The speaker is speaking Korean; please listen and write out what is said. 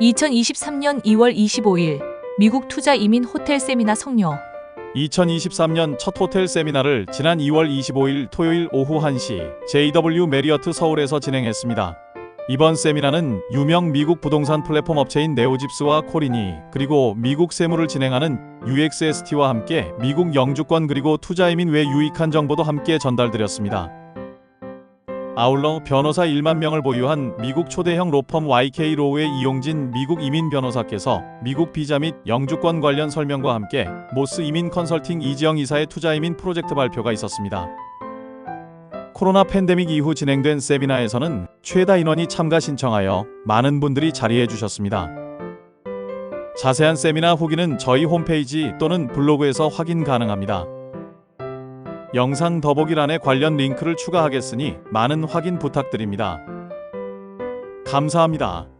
2023년 2월 25일 미국 투자 이민 호텔 세미나 성료 2023년 첫 호텔 세미나를 지난 2월 25일 토요일 오후 1시 JW 메리어트 서울에서 진행했습니다. 이번 세미나는 유명 미국 부동산 플랫폼 업체인 네오집스와 코리니 그리고 미국 세무를 진행하는 UXST와 함께 미국 영주권 그리고 투자이민 외 유익한 정보도 함께 전달드렸습니다. 아울러 변호사 1만 명을 보유한 미국 초대형 로펌 YK 로우의 이용진 미국 이민 변호사께서 미국 비자 및 영주권 관련 설명과 함께 모스 이민 컨설팅 이지영 이사의 투자 이민 프로젝트 발표가 있었습니다. 코로나 팬데믹 이후 진행된 세미나에서는 최다 인원이 참가 신청하여 많은 분들이 자리해 주셨습니다. 자세한 세미나 후기는 저희 홈페이지 또는 블로그에서 확인 가능합니다. 영상 더보기란에 관련 링크를 추가하겠으니 많은 확인 부탁드립니다. 감사합니다.